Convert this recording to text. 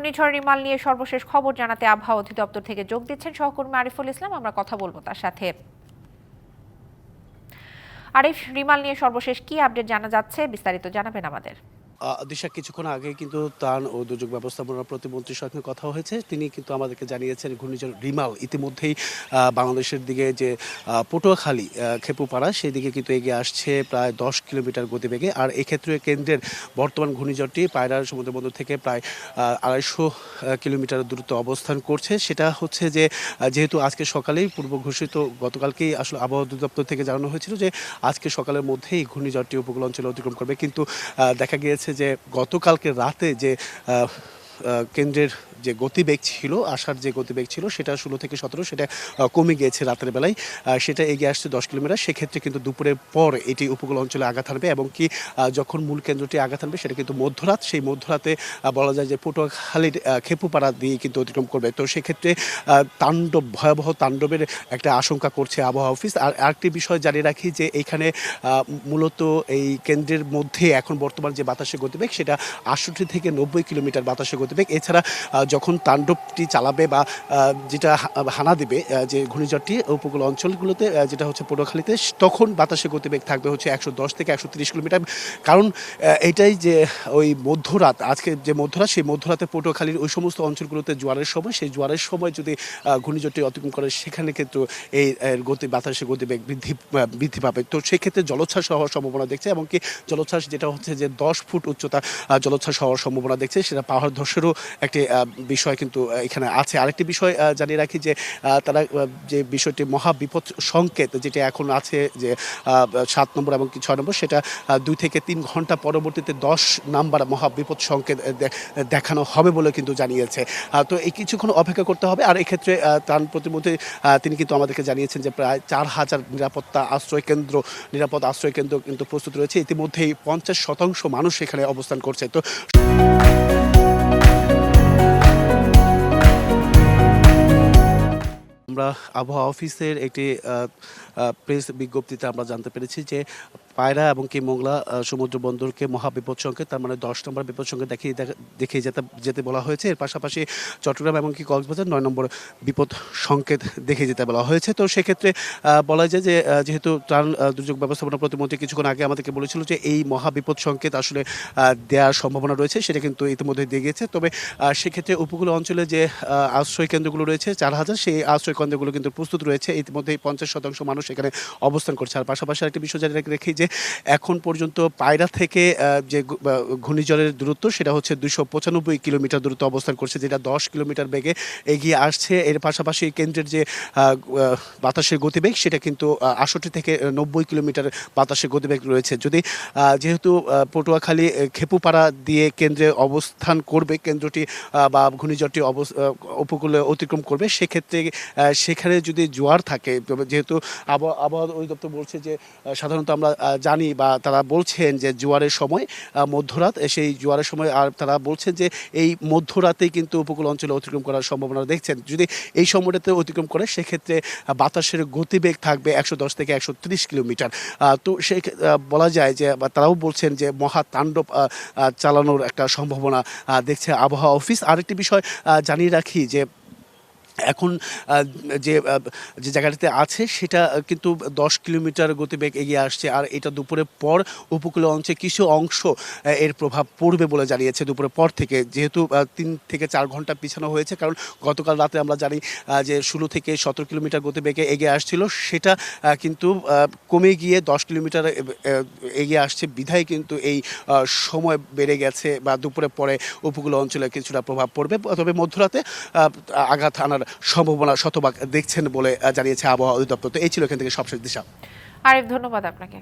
ঘূর্ণিঝড় রিমাল নিয়ে সর্বশেষ খবর জানাতে আবহাওয়া অধিদপ্তর থেকে যোগ দিচ্ছেন সহকর্মী আরিফুল ইসলাম। আমরা কথা বলব তার সাথে। আরিফ, রিমাল নিয়ে সর্বশেষ কি আপডেট জানা যাচ্ছে বিস্তারিত জানাবেন আমাদের। দিশা, কিছুক্ষণ আগে কিন্তু ত্রাণ ও দুর্যোগ ব্যবস্থাপনা প্রতিমন্ত্রীর সঙ্গে কথা হয়েছে। তিনি কিন্তু আমাদেরকে জানিয়েছেন, ঘূর্ণিঝড় রিমাল ইতিমধ্যেই বাংলাদেশের দিকে যে পটুয়াখালী খেপুপাড়া সেই দিকে কিন্তু এগিয়ে আসছে প্রায় দশ কিলোমিটার গতিবেগে। আর এক্ষেত্রে কেন্দ্রের বর্তমান ঘূর্ণিঝড়টি পায়রার সমুদ্র বন্দর থেকে প্রায় আড়াইশো কিলোমিটার দূরত্ব অবস্থান করছে। সেটা হচ্ছে যে যেহেতু আজকে সকালেই পূর্ব ঘোষিত, গতকালকেই আসলে আবহাওয়া অধিদপ্তর থেকে জানানো হয়েছিল যে, আজকে সকালের মধ্যেই ঘূর্ণিঝড়টি উপকূল অঞ্চলে অতিক্রম করবে। কিন্তু দেখা গিয়েছে যে গতকালকে রাতে যে কেন্দ্রের যে গতিবেগ ছিল আসার যে গতিবেগ ছিল সেটা ষোলো থেকে সতেরো সেটা কমে গিয়েছে রাতের বেলায়। সেটা এগিয়ে আসছে দশ কিলোমিটার। সেক্ষেত্রে কিন্তু দুপুরের পর এটি উপকূল অঞ্চলে আঘাত হানবে এবং কি যখন মূল কেন্দ্রটি আঘাত হানবে সেটা কিন্তু মধ্যরাত। সেই মধ্যরাতে বলা যায় যে পটুয়াখালীর খেপুপাড়া দিয়ে কিন্তু অতিক্রম করবে। তো সেক্ষেত্রে তাণ্ডব ভয়াবহ তাণ্ডবের একটা আশঙ্কা করছে আবহাওয়া অফিস। আর আরেকটি বিষয় জানিয়ে রাখি যে এইখানে আহ, মূলত এই কেন্দ্রের মধ্যে এখন বর্তমান যে বাতাসের গতিবেগ সেটা আটষট্টি থেকে নব্বই কিলোমিটার বাতাসের গতিবেগ। এছাড়া যখন তাণ্ডবটি চালাবে বা যেটা হানা দেবে যে ঘূর্ণিঝড়টি উপকূল অঞ্চলগুলোতে যেটা হচ্ছে পটুয়াখালীতে, তখন বাতাসে গতিবেগ থাকবে হচ্ছে একশো দশ থেকে একশো তিরিশ কিলোমিটার। কারণ এটাই যে ওই মধ্যরাত আজকে যে মধ্যরাত, সেই মধ্যরাতে পটুয়াখালীর ওই সমস্ত অঞ্চলগুলোতে জোয়ারের সময়, সেই জোয়ারের সময় যদি ঘূর্ণিঝড়টি অতিক্রম করে, সেখানে কিন্তু এই গতি বাতাসের গতিবেগ বৃদ্ধি বৃদ্ধি পাবে। তো সেক্ষেত্রে জলোচ্ছ্বাস হওয়ার সম্ভাবনা দেখছে, এমনকি জলোচ্ছ্বাস যেটা হচ্ছে যে দশ ফুট উচ্চতা জলোচ্ছ্বাস হওয়ার সম্ভাবনা দেখছে, সেটা পাহাড় ধসেরও একটি বিষয় কিন্তু এখানে আছে। আরেকটি বিষয় জানিয়ে রাখি যে তারা যে বিষয়টি মহাবিপদ সংকেত যেটা এখন আছে যে সাত নম্বর এবং ছয় নম্বর সেটা দুই থেকে তিন ঘণ্টা পরবর্তীতে দশ নাম্বার মহাবিপদ সংকেত দেখানো হবে বলে কিন্তু জানিয়েছে। তো এই কিছুক্ষণ অপেক্ষা করতে হবে। আর এক্ষেত্রে আহ, ত্রাণ প্রতিমন্ত্রী তিনি কিন্তু আমাদেরকে জানিয়েছেন যে প্রায় চার হাজার নিরাপত্তা আশ্রয় কেন্দ্র নিরাপদ আশ্রয় কেন্দ্র কিন্তু প্রস্তুত রয়েছে। ইতিমধ্যেই পঞ্চাশ শতাংশ মানুষ এখানে অবস্থান করছে। তো আমরা আবহাওয়া অফিসের একটি প্রেস বিজ্ঞপ্তিতে আমরা জানতে পেরেছি যে পায়রা এবং কি মোংলা সমুদ্র বন্দরকে মহাবিপদ সংকেত তার মানে দশ নম্বর বিপদ সংকেত দেখিয়ে দেখা- যেতে যেতে বলা হয়েছে। এর পাশাপাশি চট্টগ্রাম এবং কি কক্সবাজার নয় নম্বর বিপদ সংকেত দেখে যেতে বলা হয়েছে। তো সেক্ষেত্রে বলা যায় যে যেহেতু ত্রাণ দুর্যোগ ব্যবস্থাপনা প্রতিমন্ত্রী কিছুক্ষণ আগে আমাদেরকে বলেছিল যে, এই মহাবিপদ সংকেত আসলে দেওয়ার সম্ভাবনা রয়েছে, সেটা কিন্তু ইতিমধ্যে দিয়ে গিয়েছে তবে সেক্ষেত্রে উপকূল অঞ্চলে যে আশ্রয় কেন্দ্রগুলো রয়েছে, চার হাজার, সেই আশ্রয় কেন্দ্রগুলো কিন্তু প্রস্তুত রয়েছে। ইতিমধ্যেই পঞ্চাশ শতাংশ মানুষ এখানে অবস্থান করছে। আর পাশাপাশি একটি বিষয় জানিয়ে রেখে যে এখন পর্যন্ত পায়রা থেকে যে ঘূর্ণিঝড়ের দূরত্ব সেটা হচ্ছে দুশো পঁচানব্বই কিলোমিটার দূরত্ব অবস্থান করছে, যেটা দশ কিলোমিটার বেগে এগিয়ে আসছে। এর পাশাপাশি কেন্দ্রের যে বাতাসের গতিবেগ সেটা কিন্তু আষট্টি থেকে নব্বই কিলোমিটার বাতাসের গতিবেগ রয়েছে। যদি যেহেতু পটুয়াখালী খেপুপাড়া দিয়ে কেন্দ্রে অবস্থান করবে, কেন্দ্রটি বা ঘূর্ণিঝড়টি অবস- উপকূলে অতিক্রম করবে, সেক্ষেত্রে সেখানে যদি জোয়ার থাকে, যেহেতু আবহাওয়া অধিদপ্তর বলছে যে সাধারণত আমরা জানি বা তারা বলছেন যে জোয়ারের সময় মধ্যরাত সেই জোয়ারের সময় আর তারা বলছেন যে এই মধ্যরাতেই কিন্তু উপকূল অঞ্চলে অতিক্রম করার সম্ভাবনা দেখছেন। যদি এই সময়টাতে অতিক্রম করে, সেক্ষেত্রে বাতাসের গতিবেগ থাকবে একশো দশ থেকে একশো তিরিশ কিলোমিটার। তো সে বলা যায় যে তারাও বলছেন যে মহা তাণ্ডব চালানোর একটা সম্ভাবনা দেখছে আবহাওয়া অফিস। আরেকটি বিষয় জানিয়ে রাখি যে এখন যে যে জায়গাটিতে আছে সেটা কিন্তু দশ কিলোমিটার গতিবেগ এগিয়ে আসছে। আর এটা দুপুরের পর উপকূলীয় অঞ্চলে কিছু অংশ এর প্রভাব পড়বে বলে জানিয়েছে দুপুরের পর থেকে। যেহেতু তিন থেকে চার ঘণ্টা পিছানো হয়েছে, কারণ গতকাল রাতে আমরা জানি যে ষোলো থেকে সতেরো কিলোমিটার গতিবেগে এগিয়ে আসছিল। সেটা কিন্তু কমে গিয়ে দশ কিলোমিটার এগিয়ে আসছে। বিধায় কিন্তু এই সময় বেড়ে গেছে বা দুপুরের পরে উপকূল অঞ্চলে কিছুটা প্রভাব পড়বে। তবে মধ্যরাতে আঘাত আনার সম্ভাবনা শতভাগ দেখছেন বলে জানিয়েছে আবহাওয়া অধিদপ্তর। তো এই ছিল এখান থেকে সবশেষ দিশা। আরিফ, ধন্যবাদ আপনাকে।